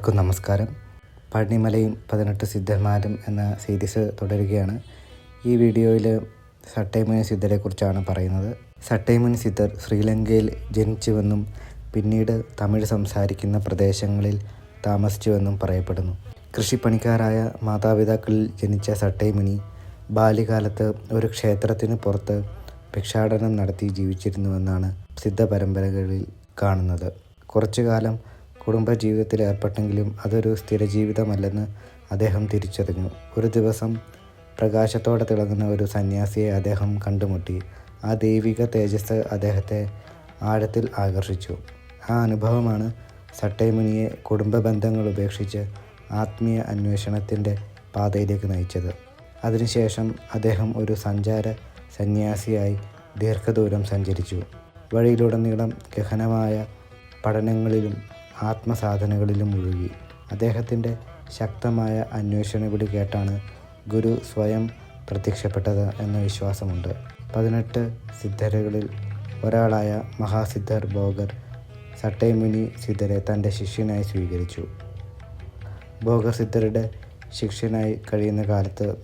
എല്ലാവർക്കും നമസ്കാരം. പഴനിമലയും പതിനെട്ട് സിദ്ധന്മാരും എന്ന സീരീസ് തുടരുകയാണ്. ഈ വീഡിയോയിൽ സട്ടൈമുനി സിദ്ധരെക്കുറിച്ചാണ് പറയുന്നത്. സട്ടൈമുനി സിദ്ധർ ശ്രീലങ്കയിൽ ജനിച്ചുവെന്നും പിന്നീട് തമിഴ് സംസാരിക്കുന്ന പ്രദേശങ്ങളിൽ താമസിച്ചുവെന്നും പറയപ്പെടുന്നു. കൃഷിപ്പണിക്കാരായ മാതാപിതാക്കളിൽ ജനിച്ച സട്ടൈമുനി ബാല്യകാലത്ത് ഒരു ക്ഷേത്രത്തിന് പുറത്ത് ഭിക്ഷാടനം നടത്തി ജീവിച്ചിരുന്നുവെന്നാണ് സിദ്ധ പരമ്പരകളിൽ കാണുന്നത്. കുറച്ചു കാലം കുടുംബജീവിതത്തിൽ ഏർപ്പെട്ടെങ്കിലും അതൊരു സ്ഥിരജീവിതമല്ലെന്ന് അദ്ദേഹം തിരിച്ചറിഞ്ഞു. ഒരു ദിവസം പ്രകാശത്തോടെ തിളങ്ങുന്ന ഒരു സന്യാസിയെ അദ്ദേഹം കണ്ടുമുട്ടി. ആ ദൈവിക തേജസ് അദ്ദേഹത്തെ ആഴത്തിൽ ആകർഷിച്ചു. ആ അനുഭവമാണ് സട്ടൈമുനിയെ കുടുംബ ബന്ധങ്ങൾ ഉപേക്ഷിച്ച് ആത്മീയ അന്വേഷണത്തിന്റെ പാതയിലേക്ക് നയിച്ചത്. അതിനുശേഷം അദ്ദേഹം ഒരു സഞ്ചാര സന്യാസിയായി ദീർഘദൂരം സഞ്ചരിച്ചു. വഴിയിലുടനീളം ഗഹനമായ പഠനങ്ങളിലും ആത്മസാധനകളിലും മുഴുകി. അദ്ദേഹത്തിന്റെ ശക്തമായ അന്വേഷണ വിളി കേട്ടാണ് ഗുരു സ്വയം പ്രത്യക്ഷപ്പെട്ടത് എന്ന വിശ്വാസമുണ്ട്. പതിനെട്ട് സിദ്ധരകളിൽ ഒരാളായ മഹാസിദ്ധർ ബോഗർ സട്ടൈമുനി സിദ്ധരെ തന്റെ ശിഷ്യനായി സ്വീകരിച്ചു. ബോഗർ സിദ്ധരുടെ ശിഷ്യനായി കഴിയുന്ന കാലത്ത്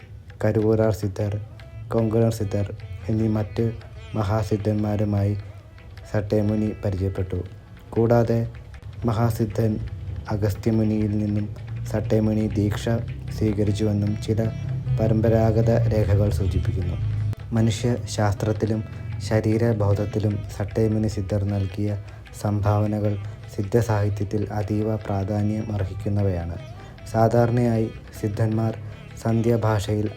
കരുവൂരാർ സിദ്ധർ കൊങ്കണർ സിദ്ധർ എന്നീ മറ്റ് മഹാസിദ്ധന്മാരുമായി സട്ടേമുനി പരിചയപ്പെട്ടു. കൂടാതെ മഹാസിദ്ധൻ അഗസ്ത്യമുനിയിൽ നിന്നും സട്ടയമുനി ദീക്ഷ സ്വീകരിച്ചുവെന്നും ചില പരമ്പരാഗത രേഖകൾ സൂചിപ്പിക്കുന്നു. മനുഷ്യ ശാസ്ത്രത്തിലും ശരീരബോധത്തിലും സട്ടയമുനി സിദ്ധർ നൽകിയ സംഭാവനകൾ സിദ്ധസാഹിത്യത്തിൽ അതീവ പ്രാധാന്യം അർഹിക്കുന്നവയാണ്. സാധാരണയായി സിദ്ധന്മാർ സന്ധ്യാഭാഷയിൽ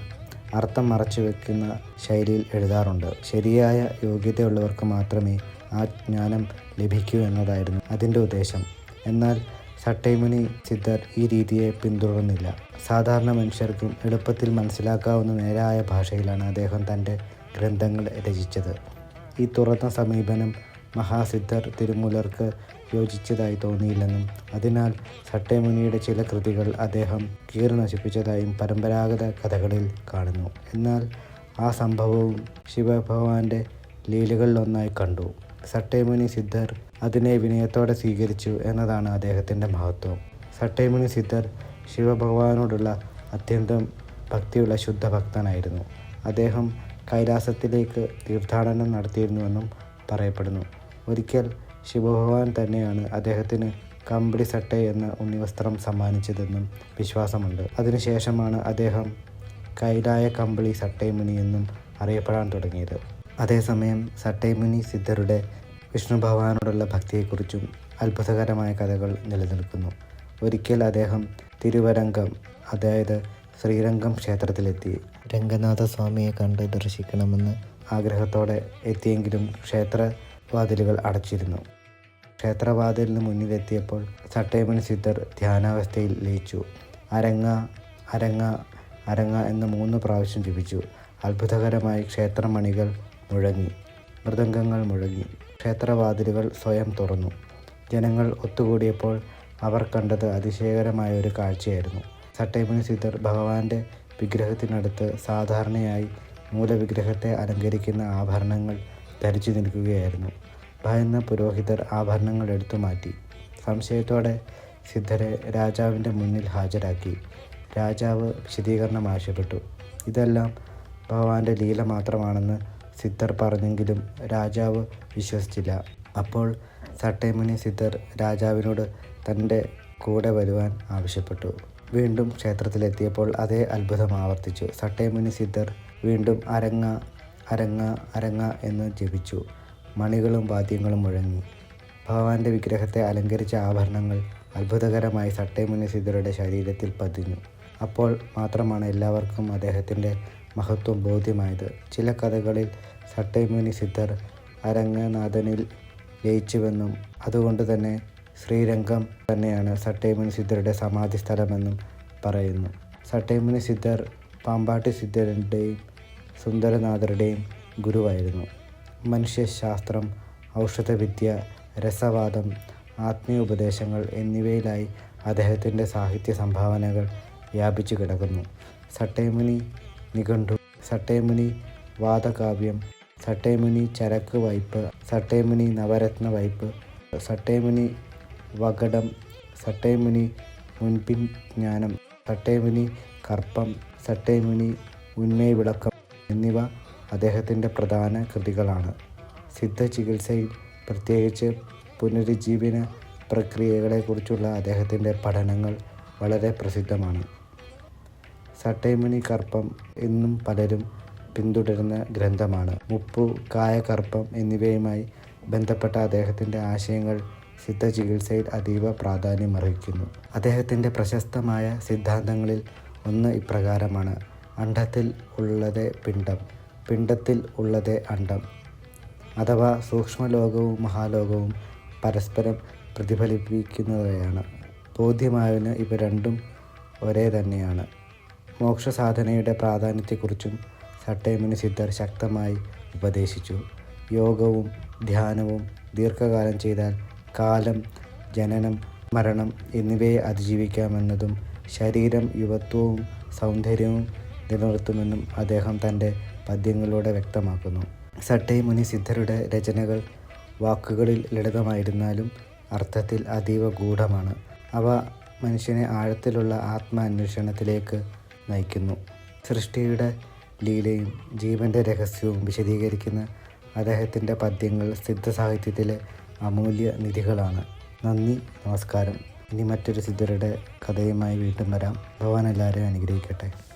അർത്ഥം മറച്ചു വെക്കുന്ന ശൈലിയിൽ എഴുതാറുണ്ട്. ശരിയായ യോഗ്യതയുള്ളവർക്ക് മാത്രമേ ആ ജ്ഞാനം ലഭിക്കൂ എന്നതായിരുന്നു അതിന്റെ ഉദ്ദേശം. എന്നാൽ സട്ടൈമുനി സിദ്ധർ ഈ രീതിയെ പിന്തുടർന്നില്ല. സാധാരണ മനുഷ്യർക്കും എളുപ്പത്തിൽ മനസ്സിലാക്കാവുന്ന നേരായ ഭാഷയിലാണ് അദ്ദേഹം തന്റെ ഗ്രന്ഥങ്ങൾ രചിച്ചത്. ഈ തുറന്ന സമീപനം മഹാസിദ്ധർ തിരുമൂലർക്ക് യോജിച്ചതായി തോന്നിയില്ലെന്നും അതിനാൽ സട്ടേമുനിയുടെ ചില കൃതികൾ അദ്ദേഹം കീറി നശിപ്പിച്ചതായും പരമ്പരാഗത കഥകളിൽ കാണുന്നു. എന്നാൽ ആ സംഭവവും ശിവഭഗവാന്റെ ലീലകളിലൊന്നായി കണ്ടു. സട്ടൈമുനി സിദ്ധർ അതിനെ വിനയത്തോടെ സ്വീകരിച്ചു എന്നതാണ് അദ്ദേഹത്തിന്റെ മഹത്വം. സട്ടൈമുനി സിദ്ധർ ശിവഭഗവാനോടുള്ള അത്യന്തം ഭക്തിയുള്ള ശുദ്ധഭക്തനായിരുന്നു. അദ്ദേഹം കൈലാസത്തിലേക്ക് തീർത്ഥാടനം നടത്തിയിരുന്നുവെന്നും പറയപ്പെടുന്നു. ഒരിക്കൽ ശിവഭഗവാൻ തന്നെയാണ് അദ്ദേഹത്തിന് കമ്പിളി സട്ടൈ എന്ന ഉണ്ണിവസ്ത്രം സമ്മാനിച്ചതെന്നും വിശ്വാസമുണ്ട്. അതിനുശേഷമാണ് അദ്ദേഹം കൈലായ കമ്പിളി സട്ടൈമുനി എന്നും അറിയപ്പെടാൻ തുടങ്ങിയത്. അതേസമയം സട്ടൈമുനി സിദ്ധരുടെ വിഷ്ണു ഭഗവാനോടുള്ള ഭക്തിയെക്കുറിച്ചും അത്ഭുതകരമായ കഥകൾ നിലനിൽക്കുന്നു. ഒരിക്കൽ അദ്ദേഹം തിരുവരംഗം അതായത് ശ്രീരംഗം ക്ഷേത്രത്തിലെത്തി. രംഗനാഥ സ്വാമിയെ കണ്ട് ദർശിക്കണമെന്ന് ആഗ്രഹത്തോടെ എത്തിയെങ്കിലും ക്ഷേത്രവാതിലുകൾ അടച്ചിരുന്നു. ക്ഷേത്രവാതിലിന് മുന്നിലെത്തിയപ്പോൾ സട്ടൈമുനി സിദ്ധർ ധ്യാനാവസ്ഥയിൽ ലയിച്ചു. അരങ്ങ അരങ്ങ അരങ്ങ എന്ന് മൂന്ന് പ്രാവശ്യം ജപിച്ചു. അത്ഭുതകരമായി ക്ഷേത്രമണികൾ മുഴങ്ങി. മൃദംഗങ്ങൾ മുഴങ്ങി. ക്ഷേത്രവാതിലുകൾ സ്വയം തുറന്നു. ജനങ്ങൾ ഒത്തുകൂടിയപ്പോൾ അവർ കണ്ടത് അതിശയകരമായ ഒരു കാഴ്ചയായിരുന്നു. സട്ടൈമുനി സിദ്ധർ ഭഗവാന്റെ വിഗ്രഹത്തിനടുത്ത് സാധാരണയായി മൂലവിഗ്രഹത്തെ അലങ്കരിക്കുന്ന ആഭരണങ്ങൾ ധരിച്ചു നിൽക്കുകയായിരുന്നു. ഭയന്ന പുരോഹിതർ ആഭരണങ്ങൾ എടുത്തു മാറ്റി. സംശയത്തോടെ സിദ്ധരെ രാജാവിന്റെ മുന്നിൽ ഹാജരാക്കി. രാജാവ് വിശദീകരണം ആവശ്യപ്പെട്ടു. ഇതെല്ലാം ഭഗവാന്റെ ലീല മാത്രമാണെന്ന് സിദ്ധർ പറഞ്ഞെങ്കിലും രാജാവ് വിശ്വസിച്ചില്ല. അപ്പോൾ സട്ടേമുനി സിദ്ധർ രാജാവിനോട് തന്റെ കൂടെ വരുവാൻ ആവശ്യപ്പെട്ടു. വീണ്ടും ക്ഷേത്രത്തിലെത്തിയപ്പോൾ അതേ അത്ഭുതം ആവർത്തിച്ചു. സട്ടേമുനി സിദ്ധർ വീണ്ടും അരങ്ങ അരങ്ങ അരങ്ങ എന്ന് ജപിച്ചു. മണികളും വാദ്യങ്ങളും മുഴങ്ങി. ഭഗവാന്റെ വിഗ്രഹത്തെ അലങ്കരിച്ച ആഭരണങ്ങൾ അത്ഭുതകരമായി സട്ടേമുനി സിദ്ധരുടെ ശരീരത്തിൽ പതിഞ്ഞു. അപ്പോൾ മാത്രമാണ് എല്ലാവർക്കും അദ്ദേഹത്തിന്റെ മഹത്വം ബോധ്യമായത് ചില കഥകളിൽ സട്ടൈമുനി സിദ്ധർ അരങ്ങനാഥനിൽ ലയിച്ചുവെന്നും അതുകൊണ്ട് തന്നെ ശ്രീരംഗം തന്നെയാണ് സട്ടൈമുനി സിദ്ധരുടെ സമാധി സ്ഥലമെന്നും പറയുന്നു. സട്ടൈമുനി സിദ്ധർ പാമ്പാട്ടി സിദ്ധരുടെയും സുന്ദരനാഥരുടെയും ഗുരുവായിരുന്നു. മനുഷ്യശാസ്ത്രം ഔഷധവിദ്യ രസവാദം ആത്മീയ ഉപദേശങ്ങൾ എന്നിവയിലായി അദ്ദേഹത്തിന്റെ സാഹിത്യ സംഭാവനകൾ വ്യാപിച്ചു കിടക്കുന്നു. സട്ടേമുനി നിഘണ്ടു. സട്ടേമുനി വാദകാവ്യം. സട്ടേമുനി ചരക്ക് വൈപ്പ് സട്ടേമുനി നവരത്ന വൈപ്പ് സട്ടേമുനി വകടം സട്ടേമുനി മുൻപിൻ ജ്ഞാനം. സട്ടേമുനി കർപ്പം. സട്ടേമുനി ഉന്മയ വിളക്കം എന്നിവ അദ്ദേഹത്തിന്റെ പ്രധാന കൃതികളാണ്. സിദ്ധ ചികിത്സയിൽ പ്രത്യേകിച്ച് പുനരുജ്ജീവന പ്രക്രിയകളെക്കുറിച്ചുള്ള അദ്ദേഹത്തിന്റെ പഠനങ്ങൾ വളരെ പ്രസിദ്ധമാണ്. സട്ടൈമണി കർപ്പം എന്നും പലരും പിന്തുടരുന്ന ഗ്രന്ഥമാണ്. മുപ്പു കായകർപ്പം എന്നിവയുമായി ബന്ധപ്പെട്ട അദ്ദേഹത്തിന്റെ ആശയങ്ങൾ സിദ്ധ ചികിത്സയിൽ അതീവ പ്രാധാന്യമർഹിക്കുന്നു. അദ്ദേഹത്തിന്റെ പ്രശസ്തമായ സിദ്ധാന്തങ്ങളിൽ ഒന്ന് ഇപ്രകാരമാണ്. അണ്ഡത്തിൽ ഉള്ളത് പിണ്ഡം പിണ്ഡത്തിൽ ഉള്ളത് അണ്ഡം. അഥവാ സൂക്ഷ്മലോകവും മഹാലോകവും പരസ്പരം പ്രതിഫലിപ്പിക്കുന്നവയാണ്. ബോധ്യമായതിന് ഇവ രണ്ടും ഒരേ തന്നെയാണ് മോക്ഷസാധനയുടെ പ്രാധാന്യത്തെക്കുറിച്ചും സട്ടേമിന് സിദ്ധർ ശക്തമായി ഉപദേശിച്ചു. യോഗവും ധ്യാനവും ദീർഘകാലം ചെയ്താൽ കാലം ജനനം മരണം എന്നിവയെ അതിജീവിക്കാമെന്നതും ശരീരം യുവത്വവും സൗന്ദര്യവും നിലനിർത്തുമെന്നും അദ്ദേഹം തന്റെ പദ്യങ്ങളിലൂടെ വ്യക്തമാക്കുന്നു. സട്ടേ മുനി സിദ്ധരുടെ രചനകൾ വാക്കുകളിൽ ലളിതമായിരുന്നാലും അർത്ഥത്തിൽ അതീവ ഗൂഢമാണ്. അവ മനുഷ്യനെ ആഴത്തിലുള്ള ആത്മാന്വേഷണത്തിലേക്ക് നയിക്കുന്നു. സൃഷ്ടിയുടെ ലീലയും ജീവന്റെ രഹസ്യവും വിശദീകരിക്കുന്ന അദ്ദേഹത്തിന്റെ പദ്യങ്ങൾ സിദ്ധ സാഹിത്യത്തിലെ അമൂല്യ നിധികളാണ്. നന്ദി നമസ്കാരം. ഇനി മറ്റൊരു സിദ്ധരുടെ കഥയുമായി വീണ്ടും വരാം. ഭഗവാൻ എല്ലാവരെയും അനുഗ്രഹിക്കട്ടെ.